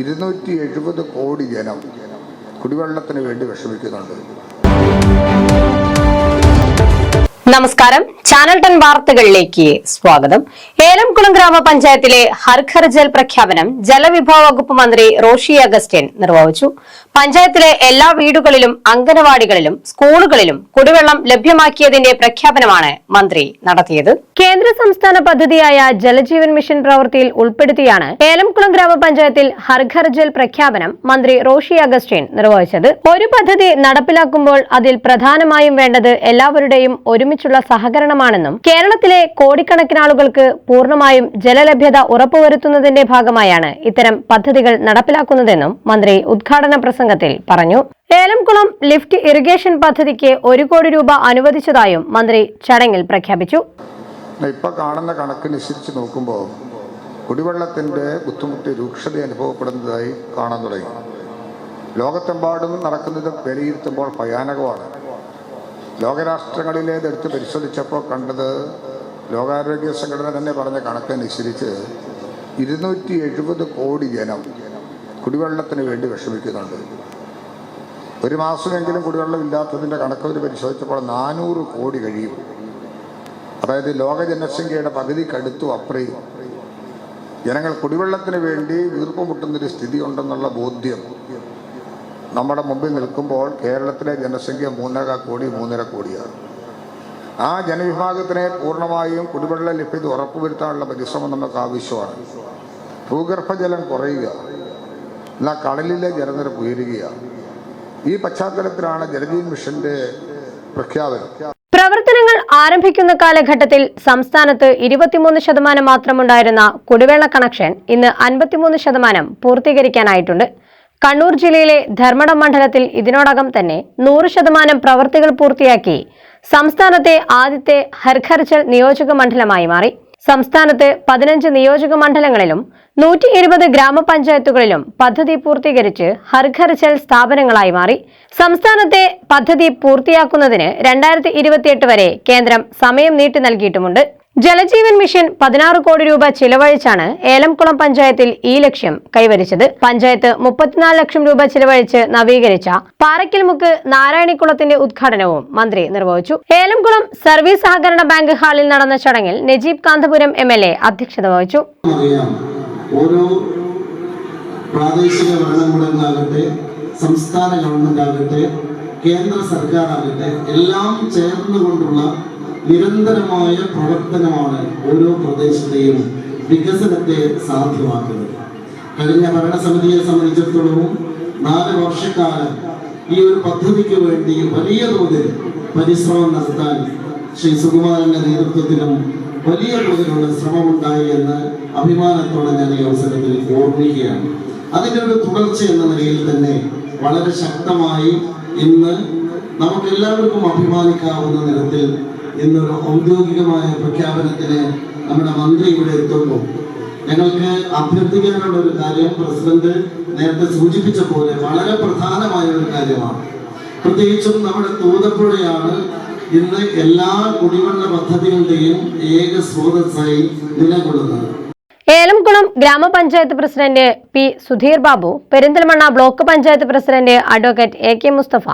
ഇരുന്നൂറ്റി എഴുപത് കോടി ജനം കുടിവെള്ളത്തിന് വേണ്ടി വിഷമിക്കുന്നുണ്ട്. നമസ്കാരം. ചാനൽ ടെൻ വാർത്തകളിലേക്ക് സ്വാഗതം. ഏലംകുളം ഗ്രാമപഞ്ചായത്തിലെ ഹർഘർ ജൽ പ്രഖ്യാപനം ജലവിഭവ വകുപ്പ് മന്ത്രി റോഷി അഗസ്റ്റിൻ നിർവഹിച്ചു. പഞ്ചായത്തിലെ എല്ലാ വീടുകളിലും അംഗനവാടികളിലും സ്കൂളുകളിലും കുടിവെള്ളം ലഭ്യമാക്കിയതിന്റെ പ്രഖ്യാപനമാണ് മന്ത്രി നടത്തിയത്. കേന്ദ്ര സംസ്ഥാന പദ്ധതിയായ ജലജീവൻ മിഷൻ പ്രവൃത്തിയിൽ ഉൾപ്പെടുത്തിയാണ് ഏലംകുളം ഗ്രാമപഞ്ചായത്തിൽ ഹർഘർ ജൽ പ്രഖ്യാപനം മന്ത്രി റോഷി അഗസ്റ്റിൻ നിർവഹിച്ചത്. ഒരു പദ്ധതി നടപ്പിലാക്കുമ്പോൾ അതിൽ പ്രധാനമായും വേണ്ടത് എല്ലാവരുടെയും ഒരുമിച്ചുള്ള സഹകരണമാണെന്നും കേരളത്തിലെ കോടിക്കണക്കിന് ആളുകൾക്ക് പൂർണമായും ജലലഭ്യത ഉറപ്പുവരുത്തുന്നതിന്റെ ഭാഗമായാണ് ഇത്തരം പദ്ധതികൾ നടപ്പിലാക്കുന്നതെന്നും മന്ത്രി ഉദ്ഘാടന പ്രസംഗത്തിൽ പറഞ്ഞു. ഏലംകുളം ലിഫ്റ്റ് ഇറിഗേഷൻ പദ്ധതിക്ക് ഒരു കോടി രൂപ അനുവദിച്ചതായും മന്ത്രി ചടങ്ങിൽ പ്രഖ്യാപിച്ചു. ഇപ്പൊ കാണുന്ന കണക്കനുസരിച്ച് നോക്കുമ്പോൾ കുടിവെള്ളത്തിന്റെ ബുദ്ധിമുട്ട് രൂക്ഷത അനുഭവപ്പെടുന്നതായി കാണാൻ തുടങ്ങി. ലോകത്തെമ്പാടും നടക്കുന്നത് വിലയിരുത്തുമ്പോൾ ഭയാനകമാണ്. ലോകരാഷ്ട്രങ്ങളിലേത് എടുത്ത് പരിശോധിച്ചപ്പോൾ കണ്ടത് ലോകാരോഗ്യ സംഘടന തന്നെ പറഞ്ഞ കണക്കനുസരിച്ച് ഇരുന്നൂറ്റി എഴുപത് കോടി ജനം കുടിവെള്ളത്തിന് വേണ്ടി വിഷമിക്കുന്നുണ്ട്. ഒരു മാസമെങ്കിലും കുടിവെള്ളം ഇല്ലാത്തതിന്റെ കണക്കവർ പരിശോധിച്ചപ്പോൾ നാനൂറ് കോടി കഴിയും. അതായത് ലോക ജനസംഖ്യയുടെ പകുതിക്കടുത്തു അപ്രയും ജനങ്ങൾ കുടിവെള്ളത്തിന് വേണ്ടി വീർപ്പുമുട്ടുന്നൊരു സ്ഥിതി ഉണ്ടെന്നുള്ള ബോധ്യം. നമ്മുടെ മുമ്പിൽ നിൽക്കുമ്പോൾ കേരളത്തിലെ ജനസംഖ്യ മൂന്നര കോടി മൂന്നര കോടിയാണ്. ആ ജനവിഭാഗത്തിനെ പൂർണമായും കുടിവെള്ള ലഭ്യത ഉറപ്പുവരുത്താനുള്ള പരിശ്രമം നമുക്ക് ആവശ്യമാണ്. ഭൂഗർഭജലം കുറയുക. എന്നാൽ കടലിലെ ജലനിരപ്പ് ഉയരുകയാണ് ഈ പശ്ചാത്തലത്തിലാണ് ജലജീവൻ മിഷന്റെ പ്രഖ്യാപനം. പ്രവർത്തനങ്ങൾ ആരംഭിക്കുന്ന കാലഘട്ടത്തിൽ സംസ്ഥാനത്ത് ഇരുപത്തിമൂന്ന് ശതമാനം മാത്രമുണ്ടായിരുന്ന കുടിവെള്ള കണക്ഷൻ ഇന്ന് അൻപത്തിമൂന്ന് ശതമാനം പൂർത്തീകരിക്കാനായിട്ടുണ്ട്. കണ്ണൂർ ജില്ലയിലെ ധർമ്മടം മണ്ഡലത്തിൽ ഇതിനോടകം തന്നെ നൂറ് ശതമാനം പ്രവൃത്തികൾ പൂർത്തിയാക്കി സംസ്ഥാനത്തെ ആദ്യത്തെ ഹർഘർ ജൽ നിയോജക മണ്ഡലമായി മാറി. സംസ്ഥാനത്ത് പതിനഞ്ച് നിയോജക മണ്ഡലങ്ങളിലും നൂറ്റി ഇരുപത് ഗ്രാമപഞ്ചായത്തുകളിലും പദ്ധതി പൂർത്തീകരിച്ച് ഹർഘർ ജൽ സ്ഥാപനങ്ങളായി മാറി. സംസ്ഥാനത്തെ പദ്ധതി പൂർത്തിയാക്കുന്നതിന് രണ്ടായിരത്തി വരെ കേന്ദ്രം സമയം നീട്ടി നൽകിയിട്ടുമുണ്ട്. ജലജീവൻ മിഷൻ പതിനാറ് കോടി രൂപ ചിലവഴിച്ചാണ് ഏലംകുളം പഞ്ചായത്തിൽ ഈ ലക്ഷ്യം കൈവരിച്ചത്. പഞ്ചായത്ത് മുപ്പത്തിനാല് ലക്ഷം രൂപ ചിലവഴിച്ച് നവീകരിച്ച പാറയ്ക്കൽമുക്ക് നാരായണിക്കുളത്തിന്റെ ഉദ്ഘാടനവും മന്ത്രി നിർവഹിച്ചു. ഏലംകുളം സർവീസ് സഹകരണ ബാങ്ക് ഹാളിൽ നടന്ന ചടങ്ങിൽ Najeeb Kanthapuram M L A അധ്യക്ഷത വഹിച്ചു. ഓരോ പ്രാദേശിക സംസ്ഥാന ഗവൺമെന്റ് ആകട്ടെ കേന്ദ്ര സർക്കാർ ആകട്ടെ എല്ലാം ചേർന്നുകൊണ്ടുള്ള നിരന്തരമായ പ്രവർത്തനമാണ് ഓരോ പ്രദേശത്തെയും വികസനത്തെ സാധ്യമാക്കുന്നത്. കഴിഞ്ഞ ഭരണസമിതിയെ സംബന്ധിച്ചിടത്തോളവും നാല് വർഷക്കാലം ഈ ഒരു പദ്ധതിക്ക് വേണ്ടി വലിയ തോതിൽ പരിശ്രമം നടത്താൻ ശ്രീ സുകുമാരന്റെ നേതൃത്വത്തിലും വലിയ തോതിലുള്ള ശ്രമമുണ്ടായി എന്ന് അഭിമാനത്തോടെ ഞാൻ ഈ അവസരത്തിൽ ഓർമ്മിക്കുകയാണ്. അതിന്റെ ഒരു തുടർച്ച എന്ന നിലയിൽ തന്നെ വളരെ ശക്തമായി ഇന്ന് നമുക്കെല്ലാവർക്കും അഭിമാനിക്കാവുന്ന നിരത്തിൽ ഇന്നൊരു ഔദ്യോഗികമായ പ്രഖ്യാപനത്തിന് നമ്മുടെ മന്ത്രി ഇവിടെ എത്തുന്നു. ഞങ്ങൾക്ക് അഭ്യർത്ഥിക്കാനുള്ള ഒരു കാര്യം പ്രസിഡന്റ് നേരത്തെ സൂചിപ്പിച്ച പോലെ വളരെ പ്രധാനമായ ഒരു കാര്യമാണ്. പ്രത്യേകിച്ചും നമ്മുടെ തൂതപ്പുഴയാണ് ഇന്ന് എല്ലാ കുടിവെള്ള പദ്ധതികളുടെയും ഏക സ്രോതസ്സായി നിലകൊള്ളുന്നത്. Elamkulam grama panchayat president P Sudheer Babu Perinthalmanna block panchayat president advocate A K Musthafa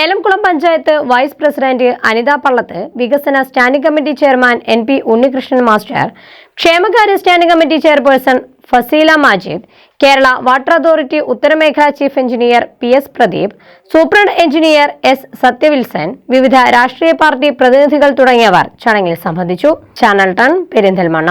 Elamkulam panchayat vice president Anitha Pallath വികസന standing committee chairman N P Unnikrishnan master ക്ഷേമകാര്യ standing committee chairperson Fazeela Majid Kerala water authority ഉത്തരമേഖല chief engineer P S Pradeep superintendent engineer S Sathyavilsan വിവിധ രാഷ്ട്രീയ party പ്രതിനിധികൾ തുടങ്ങിയവർ ചടങ്ങിൽ സംബന്ധിച്ചു. Channel ടൺ പെരിന്തൽമണ്ണ.